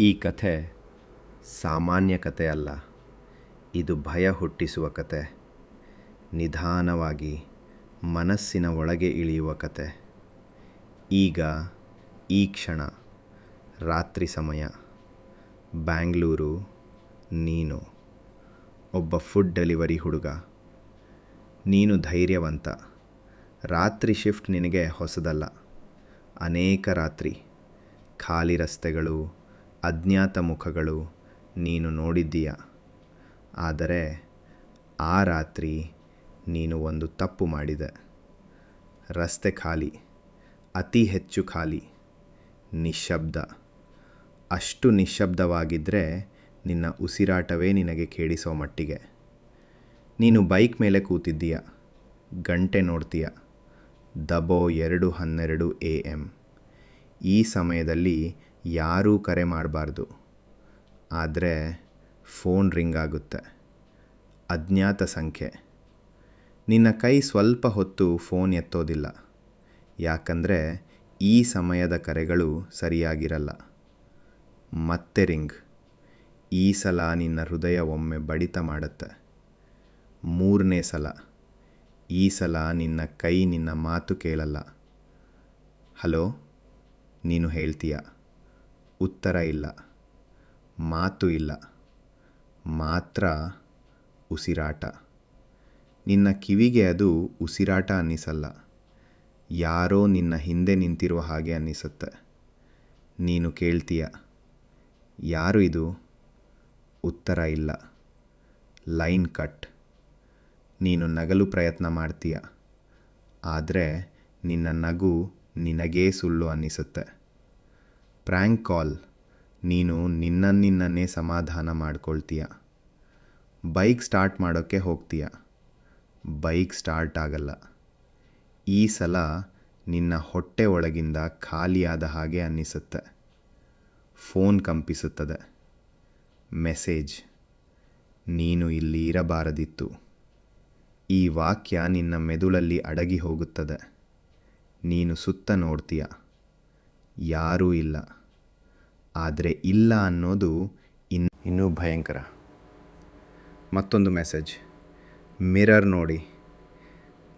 ಈ ಕಥೆ ಸಾಮಾನ್ಯ ಕಥೆ ಅಲ್ಲ. ಇದು ಭಯ ಹುಟ್ಟಿಸುವ ಕತೆ ನಿಧಾನವಾಗಿ ಮನಸ್ಸಿನ ಒಳಗೆ ಇಳಿಯುವ ಕತೆ ಈಗ ಈ ಕ್ಷಣ, ರಾತ್ರಿ ಸಮಯ. ಬ್ಯಾಂಗ್ಳೂರು, ನೀನು. ಒಬ್ಬ ಫುಡ್ ಡೆಲಿವರಿ ಹುಡುಗ. ನೀನು ಧೈರ್ಯವಂತ. ರಾತ್ರಿ ಶಿಫ್ಟ್ ನಿನಗೆ ಹೊಸದಲ್ಲ. ಅನೇಕ ರಾತ್ರಿ. ಖಾಲಿ ರಸ್ತೆಗಳು ಅಜ್ಞಾತ ಮುಖಗಳು ನೀನು ನೋಡಿದ್ದೀಯ? ಆದರೆ ಆ ರಾತ್ರಿ ನೀನು ಒಂದು ತಪ್ಪು ಮಾಡಿದೆ. ರಸ್ತೆ ಖಾಲಿ, ಅತಿ ಹೆಚ್ಚು ಖಾಲಿ, ನಿಶ್ಶಬ್ದ. ಅಷ್ಟು ನಿಶ್ಶಬ್ದವಾಗಿದ್ದರೆ ನಿನ್ನ ಉಸಿರಾಟವೇ ನಿನಗೆ ಕೇಳಿಸೋ ಮಟ್ಟಿಗೆ. ನೀನು ಬೈಕ್ ಮೇಲೆ ಕೂತಿದ್ದೀಯ? ಗಂಟೆ ನೋಡ್ತೀಯ? ದಬೋ ಎರಡು ಹನ್ನೆರಡು ಎ ಎಂ ಈ ಸಮಯದಲ್ಲಿ ಯಾರೂ ಕರೆ ಮಾಡಬಾರ್ದು. ಆದರೆ ಫೋನ್ ರಿಂಗ್ ಆಗುತ್ತೆ. ಅಜ್ಞಾತ ಸಂಖ್ಯೆ. ನಿನ್ನ ಕೈ ಸ್ವಲ್ಪ ಹೊತ್ತು ಫೋನ್ ಎತ್ತೋದಿಲ್ಲ. ಯಾಕಂದರೆ ಈ ಸಮಯದ ಕರೆಗಳು ಸರಿಯಾಗಿರಲ್ಲ. ಮತ್ತೆ ರಿಂಗ್. ಈ ಸಲ ನಿನ್ನ ಹೃದಯ ಒಮ್ಮೆ ಬಡಿತ ಮಾಡುತ್ತೆ. ಮೂರನೇ ಸಲ. ಈ ಸಲ ನಿನ್ನ ಕೈ ನಿನ್ನ ಮಾತು ಕೇಳಲ್ಲ. ಹಲೋ, ನೀನು ಹೇಳ್ತೀಯ? ಉತ್ತರ ಇಲ್ಲ, ಮಾತು ಇಲ್ಲ, ಮಾತ್ರ ಉಸಿರಾಟ. ನಿನ್ನ ಕಿವಿಗೆ ಅದು ಉಸಿರಾಟ ಅನ್ನಿಸಲ್ಲ, ಯಾರೋ ನಿನ್ನ ಹಿಂದೆ ನಿಂತಿರುವ ಹಾಗೆ ಅನ್ನಿಸುತ್ತೆ. ನೀನು ಕೇಳ್ತೀಯ, ಯಾರು ಇದು? ಉತ್ತರ ಇಲ್ಲ, ಲೈನ್ ಕಟ್. ನೀನು ನಗಲು ಪ್ರಯತ್ನ ಮಾಡ್ತೀಯ, ಆದರೆ ನಿನ್ನ ನಗು ನಿನಗೇ ಸುಳ್ಳು ಅನ್ನಿಸುತ್ತೆ. ಪ್ರ್ಯಾಂಕ್ ಕಾಲ್ ನೀನು ನಿನ್ನ ನಿನ್ನನ್ನೇ ಸಮಾಧಾನ ಮಾಡ್ಕೊಳ್ತೀಯ. ಬೈಕ್ ಸ್ಟಾರ್ಟ್ ಮಾಡೋಕ್ಕೆ ಹೋಗ್ತೀಯ. ಬೈಕ್ ಸ್ಟಾರ್ಟ್ ಆಗಲ್ಲ. ಈ ಸಲ ನಿನ್ನ ಹೊಟ್ಟೆ ಒಳಗಿಂದ ಖಾಲಿಯಾದ ಹಾಗೆ ಅನ್ನಿಸುತ್ತೆ. ಫೋನ್ ಕಂಪಿಸುತ್ತದೆ. ಮೆಸೇಜ್. ನೀನು ಇಲ್ಲಿ ಇರಬಾರದಿತ್ತು. ಈ ವಾಕ್ಯ ನಿನ್ನ ಮೆದುಳಲ್ಲಿ ಅಡಗಿ ಹೋಗುತ್ತದೆ. ನೀನು ಸುತ್ತ ನೋಡ್ತೀಯ. ಯಾರೂ ಇಲ್ಲ. ಆದರೆ ಇಲ್ಲ ಅನ್ನೋದು ಇನ್ ಇನ್ನೂ ಭಯಂಕರ. ಮತ್ತೊಂದು ಮೆಸೇಜ್. ಮಿರರ್ ನೋಡಿ.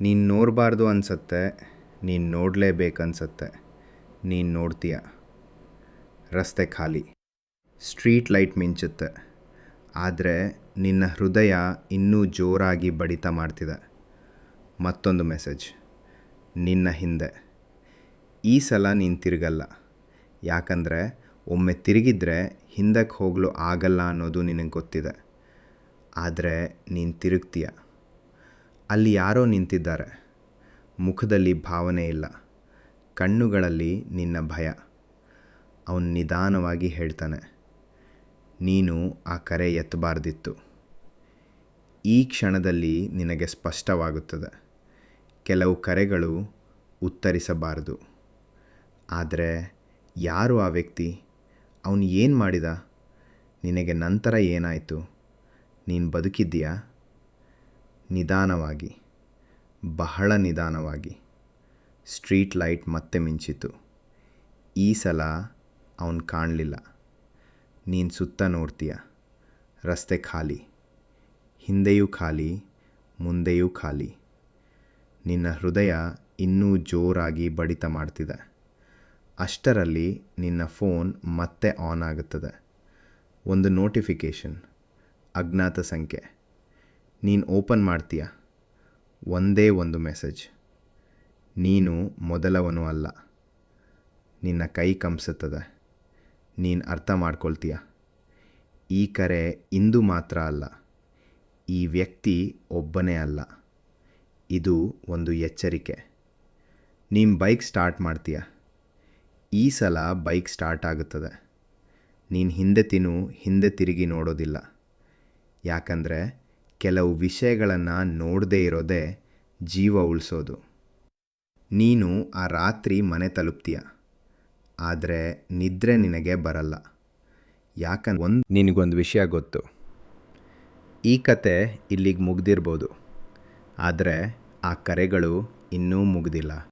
ನೀನು ನೋಡಬಾರ್ದು ಅನಿಸತ್ತೆ. ನೀನು ನೋಡಲೇಬೇಕನ್ಸತ್ತೆ. ನೀನು ನೋಡ್ತೀಯ. ರಸ್ತೆ ಖಾಲಿ. ಸ್ಟ್ರೀಟ್ ಲೈಟ್ ಮಿಂಚುತ್ತೆ. ಆದರೆ ನಿನ್ನ ಹೃದಯ ಇನ್ನೂ ಜೋರಾಗಿ ಬಡಿತ ಮಾಡ್ತಿದೆ. ಮತ್ತೊಂದು ಮೆಸೇಜ್. ನಿನ್ನ ಹಿಂದೆ. ಈ ಸಲ ನೀನು ತಿರುಗಲ್ಲ. ಯಾಕಂದರೆ ಒಮ್ಮೆ ತಿರುಗಿದ್ರೆ ಹಿಂದಕ್ಕೆ ಹೋಗಲು ಆಗಲ್ಲ ಅನ್ನೋದು ನಿನಗೆ ಗೊತ್ತಿದೆ. ಆದರೆ ನೀನು ತಿರುಗ್ತೀಯ. ಅಲ್ಲಿ ಯಾರೋ ನಿಂತಿದ್ದಾರೆ. ಮುಖದಲ್ಲಿ ಭಾವನೆ ಇಲ್ಲ. ಕಣ್ಣುಗಳಲ್ಲಿ ನಿನ್ನ ಭಯ. ಅವನು ನಿಧಾನವಾಗಿ ಹೇಳ್ತಾನೆ, ನೀನು ಆ ಕರೆ ಎತ್ತಬಾರ್ದಿತ್ತು ಈ ಕ್ಷಣದಲ್ಲಿ ನಿನಗೆ ಸ್ಪಷ್ಟವಾಗುತ್ತದೆ. ಕೆಲವು ಕರೆಗಳು ಉತ್ತರಿಸಬಾರದು. ಆದರೆ ಯಾರು ಆ ವ್ಯಕ್ತಿ? ಅವನು ಏನು ಮಾಡಿದ? ನಿನಗೆ ನಂತರ ಏನಾಯಿತು? ನೀನು ಬದುಕಿದ್ದೀಯಾ? ನಿಧಾನವಾಗಿ. ಬಹಳ ನಿಧಾನವಾಗಿ. ಸ್ಟ್ರೀಟ್ ಲೈಟ್ ಮತ್ತೆ ಮಿಂಚಿತು. ಈ ಸಲ ಅವನು ಕಾಣಲಿಲ್ಲ. ನೀನು ಸುತ್ತ ನೋಡ್ತೀಯ? ರಸ್ತೆ ಖಾಲಿ. ಹಿಂದೆಯೂ ಖಾಲಿ, ಮುಂದೆಯೂ ಖಾಲಿ. ನಿನ್ನ ಹೃದಯ ಇನ್ನೂ ಜೋರಾಗಿ ಬಡಿತ ಮಾಡ್ತಿದೆ. ಅಷ್ಟರಲ್ಲಿ ನಿನ್ನ ಫೋನ್ ಮತ್ತೆ ಆನ್ ಆಗುತ್ತದೆ. ಒಂದು ನೋಟಿಫಿಕೇಷನ್, ಅಜ್ಞಾತ ಸಂಖ್ಯೆ. ನೀನು ಓಪನ್ ಮಾಡ್ತೀಯ? ಒಂದೇ ಒಂದು ಮೆಸೇಜ್. ನೀನು ಮೊದಲವನು ಅಲ್ಲ. ನಿನ್ನ ಕೈ ಕಂಪಿಸುತ್ತದೆ ನೀನು ಅರ್ಥ ಮಾಡ್ಕೊಳ್ತೀಯ? ಈ ಕರೆ ಇಂದು ಮಾತ್ರ ಅಲ್ಲ. ಈ ವ್ಯಕ್ತಿ ಒಬ್ಬನೇ ಅಲ್ಲ. ಇದು ಒಂದು ಎಚ್ಚರಿಕೆ. ನೀನು ಬೈಕ್ ಸ್ಟಾರ್ಟ್ ಮಾಡ್ತೀಯ? ಈ ಸಲ ಬೈಕ್ ಸ್ಟಾರ್ಟ್ ಆಗುತ್ತದೆ. ನೀನು ಹಿಂದೆ ತಿನ್ನು, ಹಿಂದೆ ತಿರುಗಿ ನೋಡೋದಿಲ್ಲ. ಯಾಕಂದರೆ ಕೆಲವು ವಿಷಯಗಳನ್ನು ನೋಡದೇ ಇರೋದೇ ಜೀವ ಉಳಿಸೋದು. ನೀನು ಆ ರಾತ್ರಿ ಮನೆ ತಲುಪ್ತೀಯ. ಆದರೆ ನಿದ್ರೆ ನಿನಗೆ ಬರಲ್ಲ. ಯಾಕಂದ್ರೆ ಒಂದು ನಿನಗೊಂದು ವಿಷಯ ಗೊತ್ತು. ಈ ಕತೆ ಇಲ್ಲಿಗೆ ಮುಗ್ದಿರ್ಬೋದು. ಆದರೆ ಆ ಕರೆಗಳು ಇನ್ನೂ ಮುಗ್ದಿಲ್ಲ.